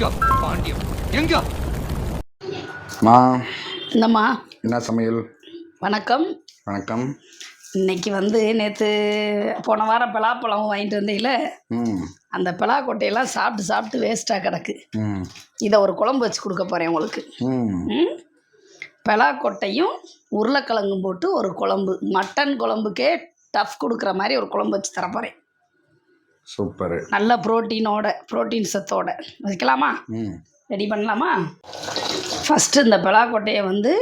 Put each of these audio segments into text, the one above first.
எங்க பாண்டியம் எங்க? மா. இந்தம்மா என்ன சமையல்? வணக்கம். வணக்கம். இன்னைக்கு வந்து நேற்று போன வாரம் பலாப்பழம் வாங்கிட்டு வந்தீங்கள ம். அந்த பலாக்கொட்டையெல்லாம் சாப்பிட்டு சாப்பிட்டு வேஸ்ட்டாக கிடக்கு. ம். இதை ஒரு குழம்பு வச்சு கொடுக்க போகிறேன் உங்களுக்கு. பலாக்கொட்டையும் உருளைக்கிழங்கும் போட்டு ஒரு குழம்பு. மட்டன் குழம்புக்கே டஃப் கொடுக்குற மாதிரி ஒரு குழம்பு வச்சு தர போகிறேன் சூப்பரு. நல்ல ப்ரோட்டீனோட ப்ரோட்டீன் சத்தோட. வைக்கலாமா ரெடி பண்ணலாமா? ஃபஸ்ட்டு இந்த பலாக்கொட்டையை வந்து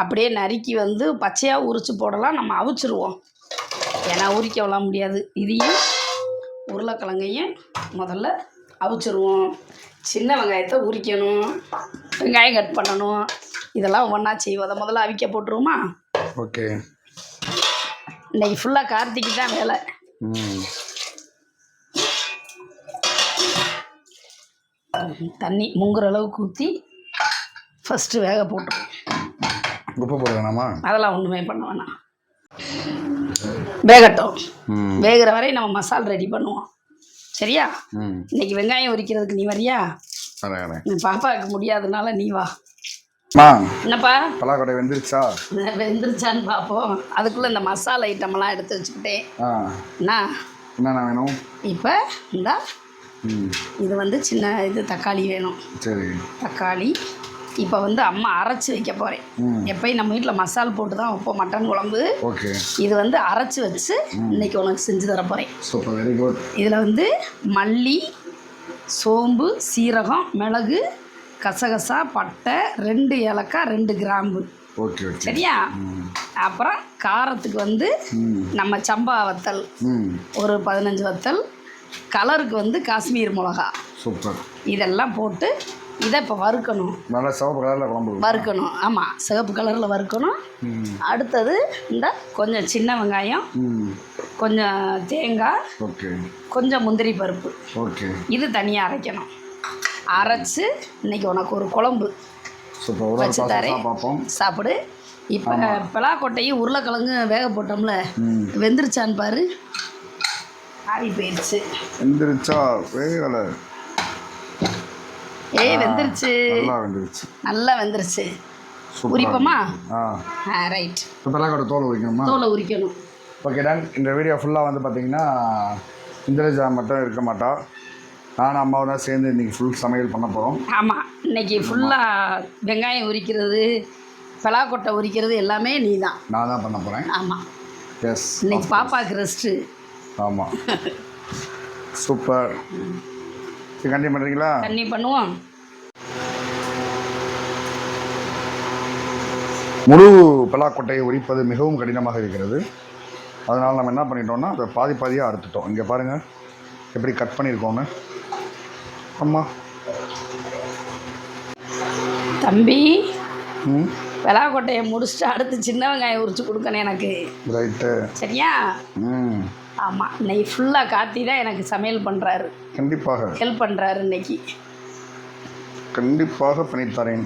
அப்படியே நறுக்கி வந்து பச்சையாக உரித்து போடலாம். நம்ம அவிச்சிருவோம். ஏன்னா உரிக்கலாம் முடியாது. இதையும் உருளைக்கிழங்கையும் முதல்ல அவிச்சிருவோம். சின்ன வெங்காயத்தை உரிக்கணும். வெங்காயம் கட் பண்ணணும். இதெல்லாம் ஒன்றா செய்வோம். அதை முதல்ல அவிக்க போட்டுருவோமா? ஓகே. இன்னைக்கு ஃபுல்லாக கார்த்திக்கு தான் வேலை. தண்ணி முங்குற அளவுக்கு ஊற்றி ஃபஸ்ட்டு வேக போட்டுருவோம் உப்பு போட வேணாமா? அதெல்லாம் ஒன்றுமே பண்ண வேணாம். வேகட்டும். வேகிற வரை நம்ம மசால் ரெடி பண்ணுவோம். சரியா? இன்னைக்கு வெங்காயம் உரிக்கிறதுக்கு நீ வரியா? பாப்பாவுக்கு முடியாதனால நீ வா. என்னப்பா? பலாக்கொட்டை வெந்துருச்சா? வெந்துருச்சான்னு பார்ப்போம் அதுக்குள்ளே இந்த மசாலா ஐட்டமெல்லாம் எடுத்து வச்சுக்கிட்டேன். என்ன? வேணும்? இப்போ இந்த இது வந்து சின்ன இது தக்காளி வேணும். சரி. தக்காளி. இப்போ வந்து அம்மா அரைச்சி வைக்க போகிறேன் எப்பயும் நம்ம வீட்டில் மசால் போட்டு தான் வைப்போம். மட்டன் குழம்பு. ஓகே. இது வந்து அரைச்சி வச்சு இன்னைக்கு உனக்கு செஞ்சு தர போகிறேன் சூப்பர். Very good. இதில் வந்து மல்லி சோம்பு சீரகம் மிளகு கசகசா பட்டை ரெண்டு ஏலக்காய் ரெண்டு கிராம்பு. சரியா? அப்புறம் காரத்துக்கு வந்து நம்ம சம்பா வத்தல். ஒரு பதினஞ்சு வத்தல். கலருக்கு வந்து காஷ்மீர் மிளகா. சூப்பர். இதெல்லாம் போட்டு இதை இப்போ வறுக்கணும். நல்லா சிவப்பு கலரில் குழம்பு வறுக்கணும். ஆமாம் சிவப்பு கலரில் வறுக்கணும். அடுத்தது இந்த கொஞ்சம் சின்ன வெங்காயம் கொஞ்சம் தேங்காய் ஓகே. கொஞ்சம் முந்திரி பருப்பு. ஓகே. இது தனியாக அரைக்கணும். அரைச்சு இன்னைக்கு உனக்கு ஒரு குழம்பு வச்சு தரேன் சாப்பிடு. இப்போ பலாக்கொட்டையும் உருளைக்கிழங்கு வேக போட்டோம்ல. வெந்துருச்சான்னு பாரு. ஆவி போயிடுச்சு வெந்துருச்சா? வேகலை. ஏய் வெந்துருச்சு. நல்லா வெந்துருச்சு. நல்லா வெந்துருச்சு. உரிப்போமா? ஆ. ரைட். இப்போ பலாக்கோட தோல் வைக்கணுமா தோலை உரிக்கணும். Okay done. இந்த வீடியோ ஃபுல்லாக வந்து பார்த்தீங்கன்னா இந்திரஜா மட்டும் இருக்க மாட்டா. நானும் அம்மாவும் தான் சேர்ந்து இன்றைக்கி ஃபுல் சமையல் பண்ண போகிறோம் ஆமாம் இன்னைக்கு ஃபுல்லாக வெங்காயம் உரிக்கிறது பலாக்கொட்டை உரிக்கிறது எல்லாமே நீ தான் நான் தான் பண்ண போகிறேன் ஆமாம் எஸ் இன்னைக்கு பாப்பாவுக்கு ரெஸ்ட்டு ஆமாம் சூப்பர். சரி கண்டிப்பாக பண்ணுறீங்களா தண்ணி பண்ணுவோம். முழு பலாக்கொட்டையை உரிப்பது மிகவும் கடினமாக இருக்கிறது. அதனால் நம்ம என்ன பண்ணிட்டோம்னா அதை பாதி பாதியாக அறுத்துட்டோம். இங்கே பாருங்கள் எப்படி கட் பண்ணியிருக்கோன்னு அம்மா. தம்பி பலாக்கொட்டையை முடிச்சுட்டு அடுத்து சின்ன வெங்காயம் உரிச்சு கொடுக்கணும் எனக்கு. ரைட்டு சரியா? ம். ஆமாம் இன்னைக்கு ஃபுல்லாக கார்த்தி தான் எனக்கு சமையல் பண்ணுறாரு கண்டிப்பாக. ஹெல்ப் பண்ணுறாரு இன்னைக்கு. கண்டிப்பாக பண்ணித்தரேன்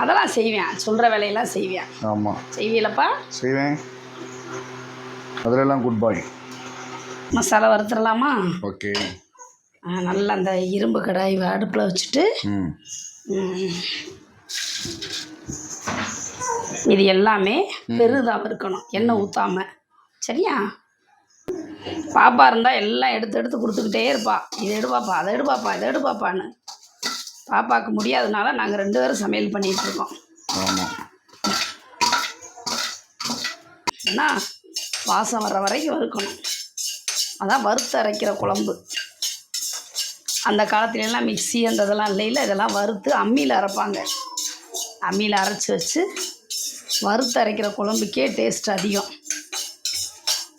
அதெல்லாம் செய்வேன் சொல்கிற வேலையெல்லாம் செய்வேன். ஆமாம் செய்வீலப்பா? செய்வேன். அதிலெல்லாம் குட் பாய் மசாலா வறுத்துடலாமா ஓகே. நல்லா அந்த இரும்பு கடாய் அடுப்பில் வச்சுட்டு. இது எல்லாமே பெருதாக இருக்கணும் எண்ணெய் ஊற்றாம சரியா? பாப்பா இருந்தால் எல்லாம் எடுத்து எடுத்து கொடுத்துக்கிட்டே இருப்பா. இதை எடுப்பாப்பா அதை எடுப்பாப்பா இதை எடுப்பாப்பான்னு பாப்பாவுக்கு முடியாதனால நாங்கள் ரெண்டு பேரும் சமையல் ஆமாம் என்ன வாசம் வர்ற வரைக்கும் வறுக்கணும். அதான் வறுத்து அரைக்கிற குழம்பு. அந்த காலத்துல எல்லாம் மிக்ஸி அந்த இதெல்லாம் இல்லைல்ல இதெல்லாம் வறுத்து அம்மியில் அரைப்பாங்க. அம்மியில் அரைச்சி வச்சு வறுத்து அரைக்கிற குழம்புக்கே டேஸ்ட் அதிகம்.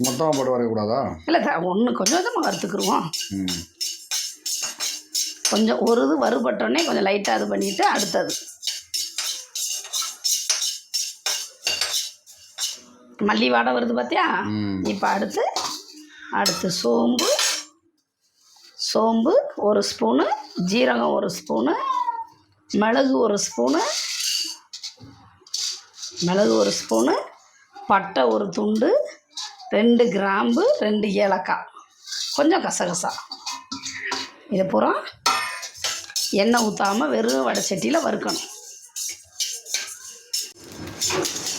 மொத்தமாக போட்டு வரக்கூடாதா இல்லை ஒன்று கொஞ்சம் கொஞ்சமாக வறுத்துக்குருவோம். கொஞ்சம் ஒரு இது வறுபட்டோடனே கொஞ்சம் லைட்டாக இது பண்ணிவிட்டு அடுத்தது. மல்லி வாடை வருது பார்த்தியா இப்போ அடுத்து அடுத்து சோம்பு சோம்பு ஒரு ஸ்பூனு ஜீரகம் ஒரு ஸ்பூனு மிளகு ஒரு ஸ்பூனு மிளகு ஒரு ஸ்பூனு பட்டை ஒரு துண்டு ரெண்டு கிராம்பு ரெண்டு ஏலக்காய் கொஞ்சம் கசகசா. இது பூரா எண்ணெய் ஊற்றாமல் வெறும் வடை சட்டியில் வறுக்கணும்.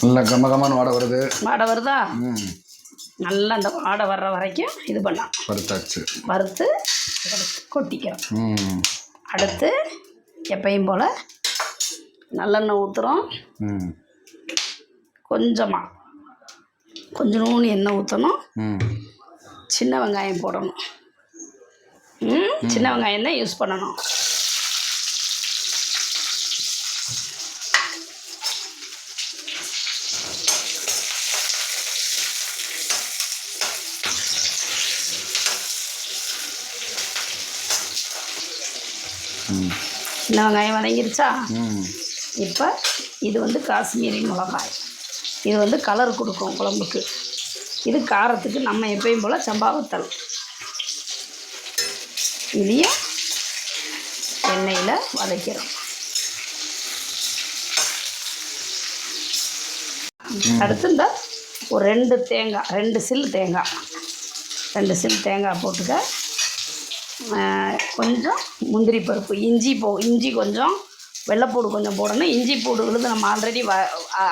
நல்ல கம கமன்னு வாடை வருது. வாடை வருதா? நல்லா அந்த வாடை வர்ற வரைக்கும் இது பண்ணலாம். பருத்தாச்சு வறுத்து கொட்டிக்கிறோம். அடுத்து எப்பயும் போல் நல்லெண்ணெய் ஊற்றுறோம் கொஞ்சமாக கொஞ்சோண்டு எண்ணெய் ஊற்றணும் சின்ன வெங்காயம் போடணும். ம்? சின்ன வெங்காயம் தான் யூஸ் பண்ணணும். சின்ன வெங்காயம் வதங்கிருச்சா? இப்போ இது வந்து காஷ்மீரி மிளகாய். இது வந்து கலர் கொடுக்கும் குழம்புக்கு. இது காரத்துக்கு நம்ம எப்பயும் போல் சம்பாவத்தல் இதையும் எண்ணெயில் வதக்கிறோம். அடுத்து இந்த ஒரு ரெண்டு தேங்காய் ரெண்டு சில் தேங்காய். ரெண்டு சில் தேங்காய் போட்டுக்க கொஞ்சம் முந்திரி பருப்பு இஞ்சி போ இஞ்சி கொஞ்சம் வெள்ளைப்பூடு கொஞ்சம் போடணும். இஞ்சி பூடு விழுந்து நம்ம ஆல்ரெடி வ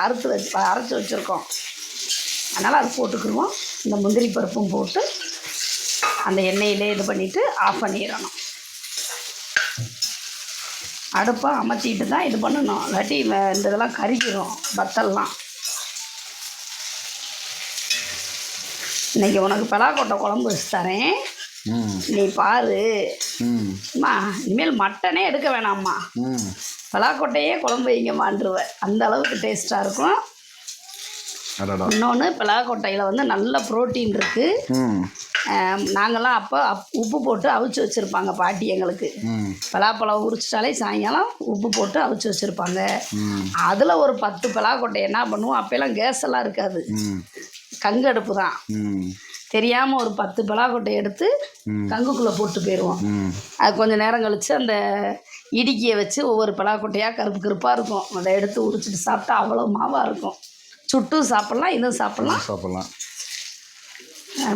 அறுத்து வச்சு அரைச்சி வச்சுருக்கோம். அதனால் அது போட்டுக்கிடுவோம் இந்த முந்திரி பருப்பும் போட்டு அந்த எண்ணெயிலே இது பண்ணிவிட்டு ஆஃப் பண்ணிடணும். அடுப்பை அமர்த்திட்டு தான் இது பண்ணணும். இல்லாட்டி இந்த இதெல்லாம் கருகிரும் வத்தல்லாம். இன்னைக்கு உனக்கு பலாக்கொட்டை குழம்பு வச்சு தரேன். நீ பாரு. அம்மா இனிமேல் மட்டனே எடுக்க வேணாம்மா. பலாக்கொட்டையே குழம்பு வைங்க மாண்டுருவேன் அந்த அளவுக்கு டேஸ்ட்டாக இருக்கும். இன்னொன்று பலாக்கொட்டையில் வந்து நல்ல புரோட்டீன் இருக்குது நாங்கள்லாம் அப்போ அப் உப்பு போட்டு அவிச்சு வச்சுருப்பாங்க பாட்டி எங்களுக்கு. பலாப்பழம் உரிச்சிட்டாலே சாயங்காலம் உப்பு போட்டு அவிச்சு வச்சுருப்பாங்க. அதில் ஒரு பத்து பலாக்கொட்டை என்ன பண்ணுவோம்? அப்போல்லாம் கேஸ் எல்லாம் இருக்காது. கங்கு அடுப்பு தான். தெரியாமல் ஒரு பத்து பலாக்கொட்டை எடுத்து. கங்குக்குள்ளே போட்டு போயிடுவோம். அது கொஞ்சம் நேரம் கழித்து அந்த இடுக்கியை வச்சு ஒவ்வொரு பலாக்கொட்டையாக கருப்பு கருப்பாக இருக்கும். அதை எடுத்து உரிச்சிட்டு சாப்பிட்டா அவ்வளோ மாவாக இருக்கும். சுட்டும் சாப்பிட்லாம் இதுவும் சாப்பிட்லாம். சாப்பிட்லாம்.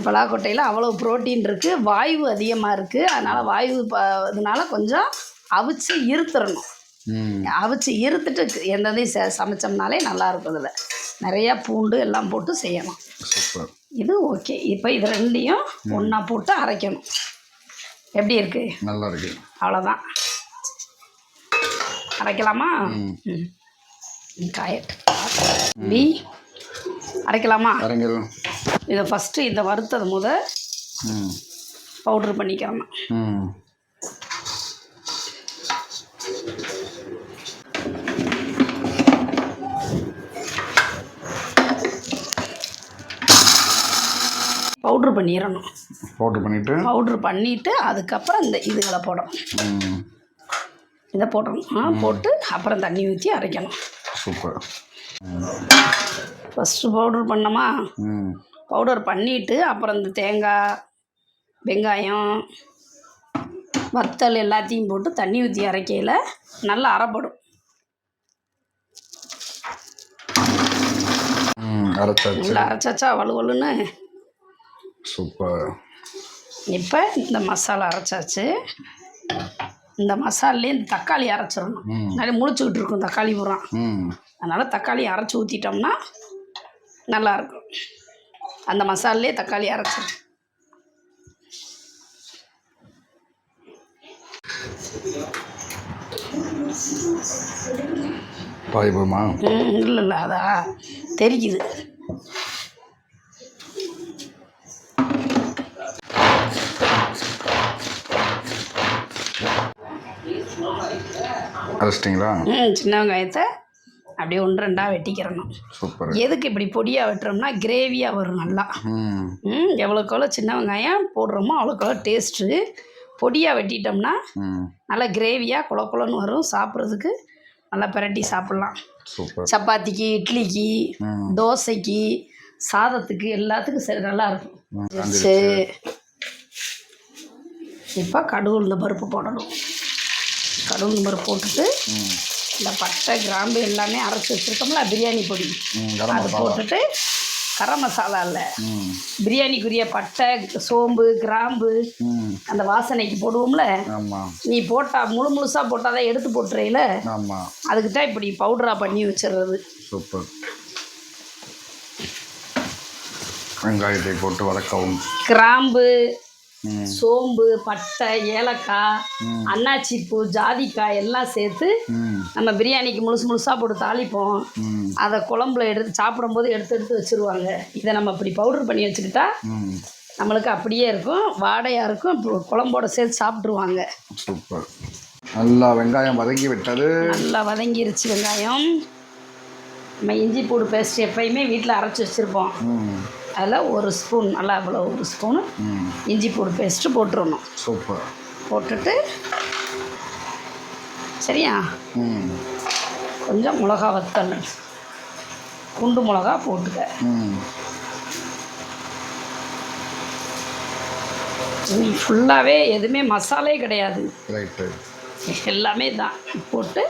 பலாக்கொட்டையில் அவ்வளோ புரோட்டீன் இருக்குது வாயு அதிகமாக இருக்குது அதனால் வாயு ப இதனால கொஞ்சம் அவிச்சு இருத்துறணும். ம். அவிச்சு இருத்துட்டு எந்த இதையும் ச சமைச்சோம்னாலே நல்லா இருக்கும் இதில் நிறையா பூண்டு எல்லாம் போட்டு செய்யணும் சூப்பர். இது ஓகே. இப்போ இது ரெண்டையும் ஒன்றா போட்டு அரைக்கணும். எப்படி இருக்குது நல்லா இருக்கு. அவ்வளோதான் அரைக்கலாமா? பி அரைக்கலாமா? இதை ஃபஸ்ட்டு இந்த வறுத்தது முத பவுட்ரு பண்ணிக்கிறோம் ம். பவுட்ரு பண்ணிடணும் பவுட்ரு பண்ணிவிட்டு பவுட்ரு பண்ணிவிட்டு அதுக்கப்புறம் இந்த இதுகளை போடணும். இதை போடணும் ஆ போட்டு அப்புறம் தண்ணி ஊற்றி அரைக்கணும். சூப்பர். ஃபஸ்ட்டு பவுட்ரு பண்ணோமா? பவுடர் பண்ணிவிட்டு அப்புறம் இந்த தேங்காய் வெங்காயம் வத்தல் எல்லாத்தையும் போட்டு தண்ணி ஊற்றி அரைக்கையில் நல்லா அரைப்படும். நல்லா அரைச்சாச்சா வலுவலுன்னு சூப்பர். இப்போ இந்த மசாலா அரைச்சாச்சு. இந்த மசாலே இந்த தக்காளி அரைச்சிடணும். நிறைய முழிச்சுக்கிட்டு இருக்கும் தக்காளி பூரா அதனால் தக்காளி அரைச்சி ஊற்றிட்டோம்னா நல்லாயிருக்கும். அந்த மசாலே தக்காளி அரைச்சிடும் பாய்போமா ம் இல்லை இல்லை அதா தெரிக்குது. அரைச்சிட்டிங்களா? ம் சின்ன வெங்காயத்தை அப்படியே ஒன்று ரெண்டாக வெட்டிக்கிறணும். சூப்பர். எதுக்கு இப்படி பொடியாக வெட்டுறோம்னா கிரேவியாக வரும் நல்லா. ம். ம் எவ்வளோக்கு எவ்வளோ சின்ன வெங்காயம் போடுறோமோ அவ்வளோக்கு எவ்வளோ டேஸ்ட்டு பொடியாக வெட்டிட்டோம்னா நல்லா கிரேவியாக குள குளன்னு வரும். சாப்பிட்றதுக்கு நல்லா பிரட்டி சாப்பிட்லாம். சப்பாத்திக்கு இட்லிக்கு தோசைக்கு சாதத்துக்கு எல்லாத்துக்கும் சரி நல்லா இருக்கும். இப்போ கடுகு உளுந்த பருப்பு போடணும். கடுகு பருப்பு போட்டுட்டு இந்த பட்டை கிராம்பு எல்லாமே அரைச்சி வச்சுருக்கோம்ல பிரியாணி பொடி. அது போட்டுட்டு கரம் மசாலா இல்லை. பிரியாணிக்குரிய பட்டை சோம்பு கிராம்பு அந்த வாசனைக்கு போடுவோம்ல. நீ போட்டா முழு முழுசாக போட்டால் தான் எடுத்து போட்டுறையில அதுக்கு தான் இப்படி பவுடராக பண்ணி வச்சிடுறது. சூப்பர். வெங்காயத்தை போட்டு வதக்கவும். கிராம்பு சோம்பு பட்டை ஏலக்காய் ம். அன்னாச்சி பூ ஜாதிக்காய் எல்லாம் சேர்த்து நம்ம பிரியாணிக்கு முழுசு முழுசாக போட்டு தாளிப்போம். அதை குழம்புல எடுத்து சாப்பிடும்போது எடுத்து எடுத்து வச்சுருவாங்க. இதை நம்ம இப்படி பவுடர் பண்ணி வச்சுக்கிட்டா நம்மளுக்கு அப்படியே இருக்கும். வாடையாக இருக்கும். குழம்போட சேர்த்து சாப்பிட்ருவாங்க சூப்பர். நல்லா வெங்காயம் வதக்கி விட்டது. நல்லா வதங்கிருச்சு வெங்காயம். நம்ம இஞ்சி பூடு பேஸ்ட் எப்பயுமே வீட்டில் அரைச்சி வச்சுருப்போம். அதில் ஒரு ஸ்பூன் நல்லா இவ்வளோ ஒரு ஸ்பூனு. இஞ்சி பூடு பேஸ்ட்டு போட்டுருணும் சூப்பர். போட்டுட்டு சரியா? கொஞ்சம் மிளகா வத்தல். குண்டு மிளகா போட்டுக்க. நீ ஃபுல்லாகவே எதுவுமே மசாலே கிடையாது. எல்லாமே தான் போட்டு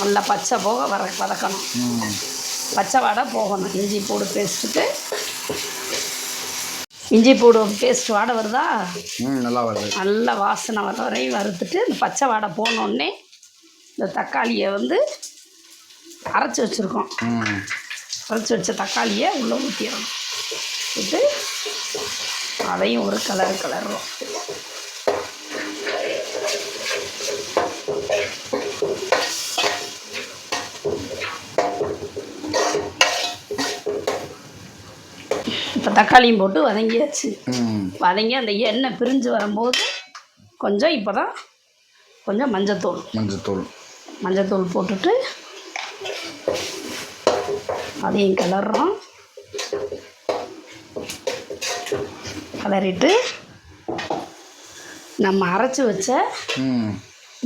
நல்லா பச்சை போக வர வதக்கணும். பச்சை வாடை போகணும். இஞ்சி பூடு பேஸ்ட்டுக்கு. இஞ்சி பூடு பேஸ்ட் வாடை வருதா? ம் நல்லா வருது. நல்ல வாசனை வர வரையும் வறுத்துட்டு இந்த பச்சை வாடை போனோடனே இந்த தக்காளியை வந்து அரைச்சி வச்சுருக்கோம். அரைச்சி வச்ச தக்காளியை உள்ளே ஊற்றிடணும் விட்டு அதையும் ஒரு கலர் கலர்றோம் தக்காளியும் போட்டு வதங்கியாச்சு. வதங்கி அந்த எண்ணெய் பிரிஞ்சு வரும்போது கொஞ்சம் இப்போ தான் கொஞ்சம் மஞ்சத்தூள். மஞ்சத்தூள். மஞ்சத்தூள் போட்டுட்டு அதையும் கிளறோம் கிளறிட்டு நம்ம அரைச்சி வச்ச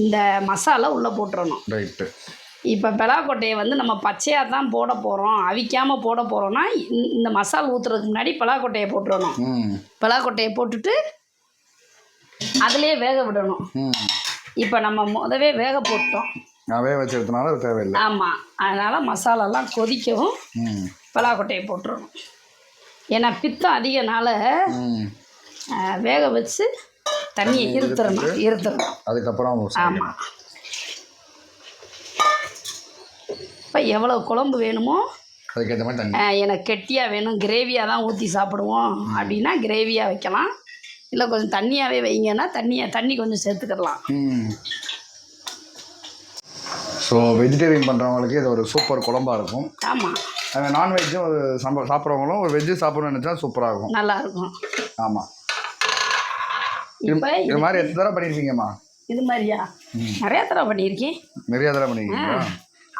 இந்த மசாலா உள்ளே போட்டுறணும். ரைட்டு. இப்போ பலாக்கொட்டையை வந்து நம்ம பச்சையாக தான் போட போகிறோம் அவிக்காமல் போட போகிறோன்னா இந்த மசால் ஊற்றுறதுக்கு முன்னாடி பலாக்கொட்டையை போட்டுறணும். ம். பலாக்கொட்டையை போட்டுட்டு அதிலே வேக விடணும். இப்போ நம்ம முதவே வேக போட்டோம். வேக வச்சு எடுத்தனால அது தேவையில்லை. ஆமாம் அதனால் மசாலாலாம் கொதிக்கவும் பலாக்கொட்டையை போட்டுறணும். ஏன்னா பித்தம் அதிகனால வேக வச்சு தண்ணியை இருத்துறணும். இருத்துறணும். அதுக்கப்புறம் ஆமாம் இப்போ எவ்வளோ குழம்பு வேணுமோ அதுக்கேற்ற மாதிரி தண்ணி. எனக்கு கெட்டியாக வேணும் கிரேவியாக தான் ஊற்றி சாப்பிடுவோம். அப்படின்னா கிரேவியாக வைக்கலாம். இல்லை கொஞ்சம் தண்ணியாகவே வைங்கன்னா தண்ணியை தண்ணி கொஞ்சம் சேர்த்துக்கிடலாம் ஸோ வெஜிடேரியன் பண்ணுறவங்களுக்கு இது ஒரு சூப்பர் குழம்பா இருக்கும். ஆமாம் அது நான்வெஜ்ஜும் ஒரு சம்ப சாப்பிட்றவங்களும் ஒரு வெஜ்ஜு சாப்பிடணும்னு நினச்சா சூப்பராக இருக்கும். நல்லாயிருக்கும் ஆமாம் இது மாதிரி எத்தனை தடவை பண்ணியிருக்கீங்கம்மா இது மாதிரியா? நிறையா தடவை பண்ணியிருக்கேன் நிறைய தடவை பண்ணியிருக்கீங்களா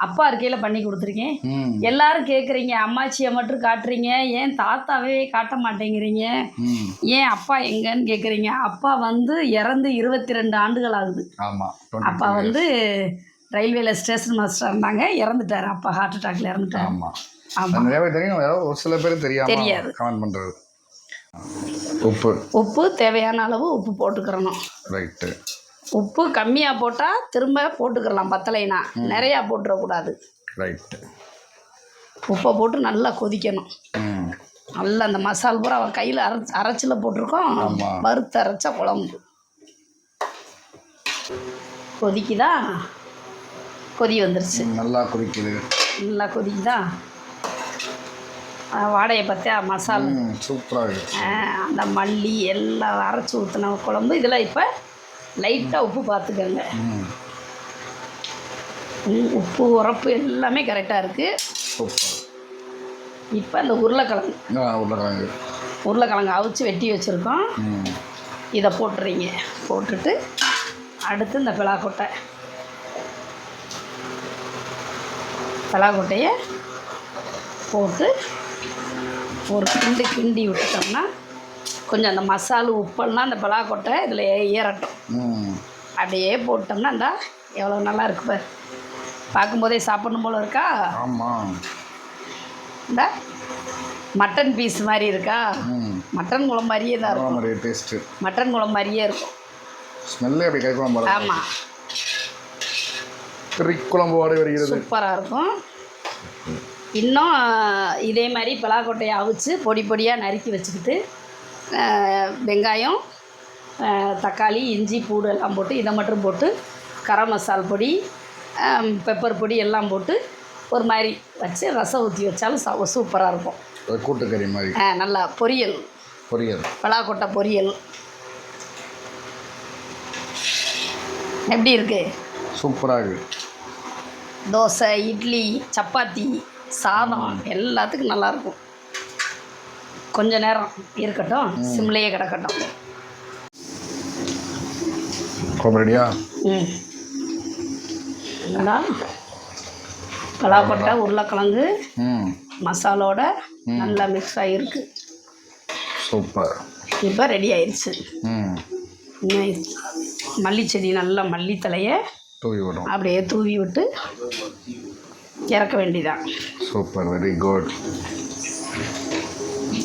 அப்பா இருக்கையில் பண்ணி கொடுத்துருக்கேன். எல்லாரும் கேட்குறீங்க அம்மாச்சியை மட்டும் காட்டுறீங்க ஏன் தாத்தாவே காட்ட மாட்டேங்கிறீங்க? ஏன் அப்பா எங்கன்னு கேட்குறீங்க அப்பா வந்து இறந்து இருபத்தி ரெண்டு ஆண்டுகள் ஆகுது. அப்பா வந்து ரயில்வேல ஸ்டேஷன் மாஸ்டர் இருந்தாங்க இறந்துட்டார். அப்பா ஹார்ட் அட்டாக்ல இறந்துட்டார். ஆமாம் ஆமாம் அது நிறைய பேர் தெரியும் ஒரு சில பேர் தெரியாது. கமெண்ட் பண்ணுறது உப்பு. உப்பு தேவையான அளவு உப்பு போட்டுக்கிறணும். ரைட்டு உப்பு கம்மியாக போட்டால் திரும்ப போட்டுக்கிறலாம் பத்தலைனா. நிறையா போட்டுறக்கூடாது. ரைட்டு உப்பை போட்டு நல்லா கொதிக்கணும். நல்லா அந்த மசால் பூரா அவன் கையில் அரைச்சி அரைச்சில் போட்டிருக்கோம். வறுத்து அரைச்ச குழம்பு. கொதிக்குதா? கொதி வந்துருச்சு. நல்லா கொதிக்குது. நல்லா கொதிக்குதா? வாடையை பார்த்தியா? மசாலா. சூப்பராக அந்த மல்லி எல்லாம் அரைச்சி ஊற்றின குழம்பு. இதில் இப்போ லைட்டாக உப்பு பார்த்துக்கோங்க. உப்பு உரப்பு எல்லாமே கரெக்டாக இருக்குது இப்போ இந்த உருளைக்கிழங்கு. உருளைக்கிழங்கு. உருளைக்கிழங்கு அவிச்சு வெட்டி வச்சுருக்கோம். இதை போட்டுறீங்க. போட்டுட்டு அடுத்து இந்த பிளாக்கொட்டை பிளாக்கொட்டையை போட்டு ஒரு கிண்டு கிண்டி விட்டுட்டோம்னா கொஞ்சம் அந்த மசாலு உப்பெல்லாம் அந்த பிளாக்கொட்டை இதில் ஏறட்டும். அப்படியே போட்டோம்னா இந்தா எவ்வளோ நல்லா இருக்கு பாரு. பார்க்கும்போதே சாப்பிடணும் போல இருக்கா? ஆமாம் இந்த மட்டன் பீஸ் மாதிரி இருக்கா? மட்டன் குழம்பு மாதிரியே தான் இருக்கும். டேஸ்ட்டு மட்டன் குழம்பு மாதிரியே இருக்கும். ஸ்மெல்லே அப்படி கைக்குழம்பு போல ஆமாம் திரி குழம்பு வாடை வருகிறது. சூப்பராக இருக்கும். இன்னும் இதே மாதிரி பலாக்கொட்டையை அவிச்சு பொடி பொடியாக நறுக்கி வச்சுக்கிட்டு வெங்காயம் தக்காளி இஞ்சி பூடு எல்லாம் போட்டு இதை மட்டும் போட்டு கரம் மசால் பொடி பெப்பர் பொடி எல்லாம் போட்டு ஒரு மாதிரி வச்சு ரசம் ஊற்றி வச்சாலும் ச சூப்பராக இருக்கும். கூட்டுக்கறி மாதிரி. அஹ், நல்லா பொரியல். பொரியல். பலாக்கொட்டை பொரியல். எப்படி இருக்கு? சூப்பராக இருக்குது தோசை இட்லி சப்பாத்தி சாதம் எல்லாத்துக்கும் நல்லாயிருக்கும் கொஞ்ச நேரம் இருக்கட்டும் சிம்லேயே கிடக்கட்டும். குழம்பு ரெடியா? ம். பலாக்கொட்டை உருளைக்கிழங்கு மசாலோட நல்லா மிக்ஸ் ஆகிருக்கு சூப்பர். இப்போ ரெடி ஆயிடுச்சு ம். இன்னும் மல்லிச்செடி நல்லா மல்லித்தலையை தூவி வரும் அப்படியே தூவி விட்டு இறக்க வேண்டியதான் சூப்பர் வெரி குட்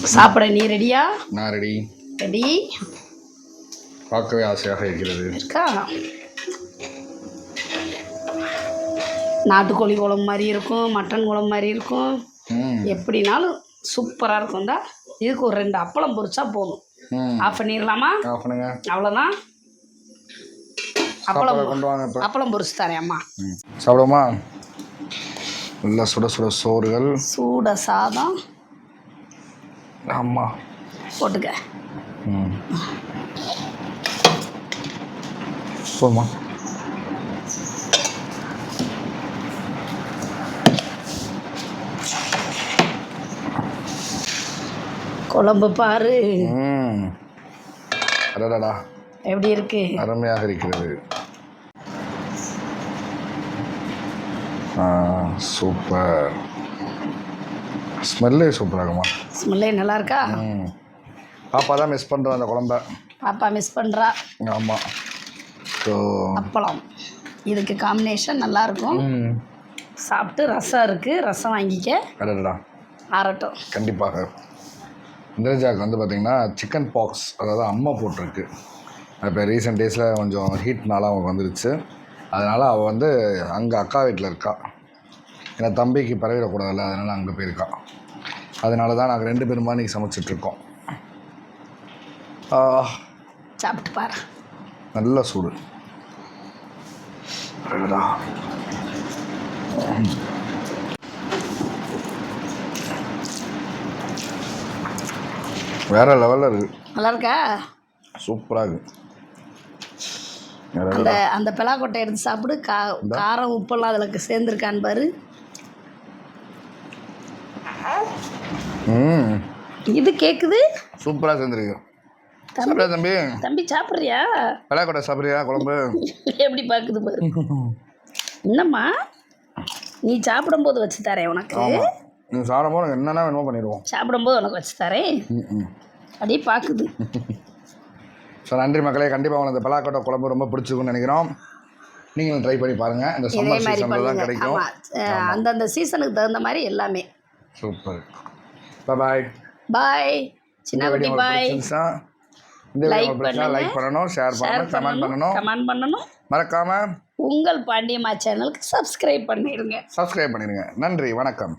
சாப்பிட நீ ரெடியா நான் ரெடி ரெடி பார்க்கவே ஆசையாக இருக்கிறது. இருக்கா? நாட்டுக்கோழி குழம்பு மாதிரி இருக்கும் மட்டன் குழம்பு மாதிரி இருக்கும். எப்படினாலும் சூப்பராக இருக்கும் தான் இதுக்கு ஒரு ரெண்டு அப்பளம் பொரிச்சா போதும். ஆஃப் பண்ணிடலாமா அவ்வளோதான் அப்பளம் அப்பளம் பொரிச்சு தரேன் அம்மா. சாப்பிடுவோமா? நல்லா சுட சுட சோறுகள். சூட சாதம். ஆமாம் போட்டுக்க. ம். போதுமா குழம்பு பாரு. அடடா எப்படி இருக்கு? அருமையாக இருக்கிறது. சூப்பர். ஸ்மெல்லே சூப்பராகுமா? ஸ்மெல்லே நல்லா இருக்கா பாப்பா தான் மிஸ் பண்ணுறோம் அந்த குழம்ப. பாப்பா மிஸ் பண்ணுறா ஆமாம் ஸோ அப்பளம். இதுக்கு காம்பினேஷன் நல்லா இருக்கும் ம். சாப்பிட்டு ரசம் இருக்குது ரசம் வாங்கிக்க. அடடா ஆறட்டும். கண்டிப்பாக. இந்திரஜாக்கு வந்து பார்த்திங்கன்னா சிக்கன் பாக்ஸ் அதாவது அம்மா போட்டிருக்கு. இப்போ ரீசெண்ட் டேஸில் கொஞ்சம் ஹீட்னால அவங்களுக்கு வந்துருச்சு. அதனால் அவள் வந்து அங்கே அக்கா வீட்டில் இருக்கா. ஏன்னா தம்பிக்கு பரவிடக்கூடாதுல்ல அதனால் அங்கே போயிருக்கா. அதனால தான் நாங்கள் ரெண்டு பேருமா இன்றைக்கி சமைச்சிட்ருக்கோம். சாப்பிட்டு பாரு. நல்ல சூடு. வேற லெவலில் இருக்குது நல்லா இருக்கா. சூப்பராக இருக்குது அந்த அந்த பெலாக்கொட்டை எடுத்து சாப்பிடு. கா காரம் உப்பெல்லாம் அதில் சேர்ந்துருக்கான்னு பாரு. ம். இது கேட்குது சூப்பராக சேர்ந்துருக்கு சாப்பிட்றியா தம்பி? தம்பி சாப்பிட்றியா? வெள்ளாக்கொட்டை சாப்பிட்றியா குழம்பு? எப்படி பார்க்குது பாரு. என்னம்மா? நீ சாப்பிடும்போது வச்சு தரேன் உனக்கு. நீங்கள் சாப்பிடும்போது உனக்கு என்னென்ன வேணுமோ பண்ணிடுவோம். சாப்பிடும்போது உனக்கு வச்சு தரேன். அப்படியே பார்க்குது ஸோ நன்றி மக்களே. கண்டிப்பாக உங்களுக்கு இந்த பலாக்கொட்டை குழம்பு ரொம்ப பிடிச்சிருக்குன்னு நினைக்கிறோம். நீங்களும் ட்ரை பண்ணி பாருங்கள் இந்த சம்மர் சீசனில் தான் கிடைக்கும். அந்தந்த சீசனுக்கு தகுந்த மாதிரி எல்லாமே. சூப்பர். பாய் பாய் சின்ன குட்டி பாய் இந்த. லைக் பண்ணணும் ஷேர் பண்ணணும் கமெண்ட் பண்ணணும் கமெண்ட் பண்ணணும். மறக்காமல் உங்கள் பாண்டியம்மா சேனலுக்கு சப்ஸ்கிரைப் பண்ணிடுங்க. சப்ஸ்கிரைப் பண்ணிடுங்க. நன்றி வணக்கம்.